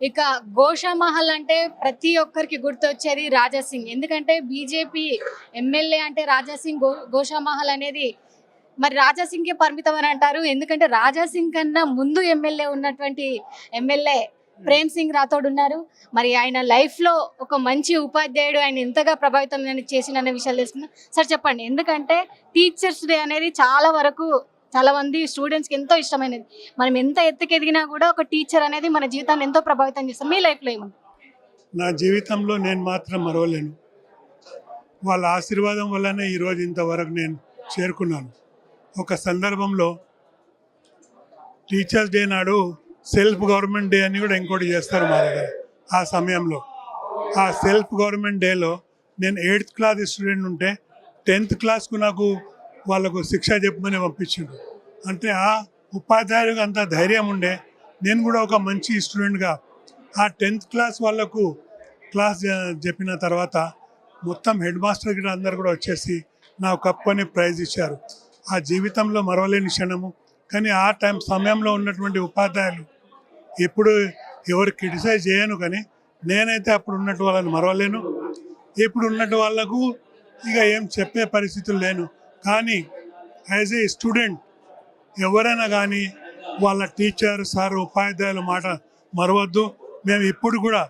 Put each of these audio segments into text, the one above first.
ఇక గోషామహల్ అంటే ప్రతి ఒక్కరికి గుర్తొచ్చేది రాజా సింగ్ ఎందుకంటే బీజేపీ ఎమ్మెల్యే అంటే రాజా సింగ్ గో గోషామహల్ అనేది మరి రాజా సింగ్కే పరిమితం అని అంటారు. ఎందుకంటే రాజా సింగ్ కన్నా ముందు ఎమ్మెల్యే ఉన్నటువంటి ఎమ్మెల్యే ప్రేమ్ సింగ్ రాథోడ్ ఉన్నారు. మరి ఆయన లైఫ్లో ఒక మంచి ఉపాధ్యాయుడు. ఆయన ఎంతగా ప్రభావితం చేసిన అనే విషయాలు తెలుసుకుందాం. సార్ చెప్పండి ఎందుకంటే టీచర్స్ డే అనేది చాలా వరకు చాలా మంది స్టూడెంట్స్కి ఎంతో ఇష్టమైనది. మనం ఎంత ఎత్తుకు ఎదిగినా కూడా ఒక టీచర్ అనేది మన జీవితాన్ని ఎంతో ప్రభావితం చేస్తాం మీ లైఫ్లో ఏముంది? నా జీవితంలో నేను మాత్రం మరవలేను. వాళ్ళ ఆశీర్వాదం వల్లనే ఈరోజు ఇంతవరకు నేను చేరుకున్నాను. ఒక సందర్భంలో టీచర్స్ డే నాడు సెల్ఫ్ గవర్నమెంట్ డే అని కూడా ఇంకోటి చేస్తారు మా దగ్గర. ఆ సమయంలో. ఆ సెల్ఫ్ గవర్నమెంట్ డేలో నేను ఎయిత్ క్లాస్ స్టూడెంట్ ఉంటే టెన్త్ క్లాస్కు నాకు వాళ్ళకు శిక్ష చెప్పమని పంపించిండు అంటే ఆ ఉపాధ్యాయుడికి అంత ధైర్యం ఉండే. నేను కూడా ఒక మంచి స్టూడెంట్గా. ఆ టెన్త్ క్లాస్ వాళ్ళకు క్లాస్ చెప్పిన తర్వాత మొత్తం హెడ్ మాస్టర్ గిట్ల అందరు కూడా వచ్చేసి నా కప్పు అని ప్రైజ్ ఇచ్చారు. ఆ జీవితంలో మరవలేని క్షణము. కానీ ఆ టైం సమయంలో ఉన్నటువంటి ఉపాధ్యాయులు ఎప్పుడు ఎవరు క్రిటిసైజ్ చేయను కానీ నేనైతే అప్పుడు ఉన్నట్టు వాళ్ళని మరవలేను. ఇప్పుడు ఉన్నట్టు వాళ్ళకు ఇక ఏం చెప్పే పరిస్థితులు లేను. కానీ యాజ్ ఏ స్టూడెంట్ ఎవరైనా కానీ వాళ్ళ టీచర్ సార్ ఉపాధ్యాయుల మాట మరవద్దు. మేము ఇప్పుడు కూడా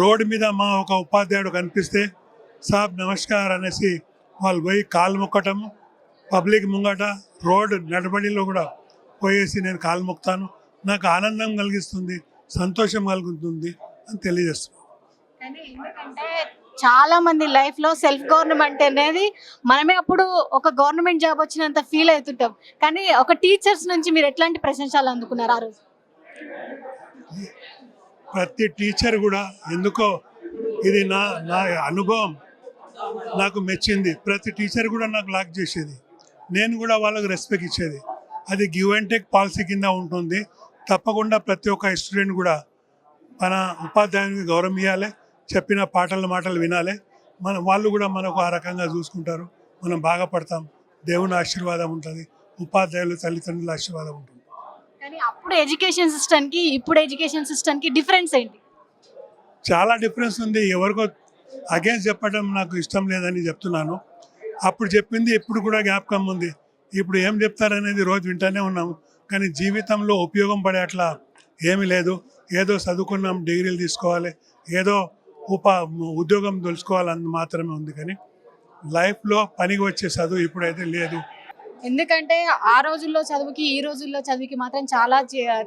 రోడ్డు మీద మా ఒక ఉపాధ్యాయుడు కనిపిస్తే సాబ్ నమస్కార్ అనేసి వాళ్ళు పోయి కాలు మొక్కటము పబ్లిక్ ముంగట రోడ్డు నడబడిలో కూడా పోయేసి నేను కాలు మొక్కుతాను. నాకు ఆనందం కలిగిస్తుంది సంతోషం కలుగుతుంది అని తెలియజేస్తున్నాను. చాలా మంది లైఫ్లో సెల్ఫ్ గవర్నమెంట్ అనేది మనమే అప్పుడు ఒక గవర్నమెంట్ జాబ్ వచ్చినంత ఫీల్ అవుతుంటాం. కానీ ఒక టీచర్స్ నుంచి మీరు ఎట్లాంటి ప్రశంసలు అందుకున్నారు ఆ రోజు? ప్రతి టీచర్ కూడా ఎందుకో ఇది నా నా అనుభవం నాకు మెచ్చింది. ప్రతి టీచర్ కూడా నాకు లాక్ చేసేది. నేను కూడా వాళ్ళకు రెస్పెక్ట్ ఇచ్చేది. అది గివ్ అండ్ టేక్ పాలసీ కింద ఉంటుంది. తప్పకుండా ప్రతి ఒక్క స్టూడెంట్ కూడా మన ఉపాధ్యాయునికి గౌరవం ఇవ్వాలి చెప్పిన పాటల మాటలు వినాలి. మన వాళ్ళు కూడా మనకు ఆ రకంగా చూసుకుంటారు. మనం బాగా పడతాం దేవుని ఆశీర్వాదం ఉంటుంది. ఉపాధ్యాయులు తల్లిదండ్రుల ఆశీర్వాదం ఉంటుంది. కానీ అప్పుడు ఎడ్యుకేషన్ సిస్టమ్కి ఇప్పుడు ఎడ్యుకేషన్ సిస్టమ్కి డిఫరెన్స్ ఏంటి? చాలా డిఫరెన్స్ ఉంది. ఎవరికో అగేన్స్ట్ చెప్పడం నాకు ఇష్టం లేదని చెప్తున్నాను. అప్పుడు చెప్పింది ఇప్పుడు కూడా జ్ఞాపకం ఉంది. ఇప్పుడు ఏం చెప్తారనేది రోజు వింటూనే ఉన్నాము. కానీ జీవితంలో ఉపయోగం పడే అట్లా ఏమీ లేదు. ఏదో చదువుకున్నాం డిగ్రీలు తీసుకోవాలి. ఏదో ఉపా ఉద్యోగం తెలుసుకోవాలని మాత్రమే ఉంది కానీ లైఫ్లో పనికి వచ్చే చదువు ఇప్పుడైతే లేదు. ఎందుకంటే ఆ రోజుల్లో చదువుకి ఈ రోజుల్లో చదువుకి మాత్రం చాలా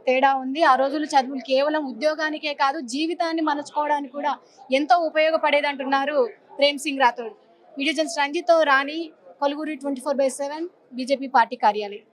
తేడా ఉంది. ఆ రోజుల్లో చదువులు కేవలం ఉద్యోగానికే కాదు జీవితాన్ని మలుచుకోవడానికి కూడా ఎంతో ఉపయోగపడేది అంటున్నారు Prem Singh Rathod. Video రంజిత్తో Rani Koluguri twenty four by seven BJP party కార్యాలయం.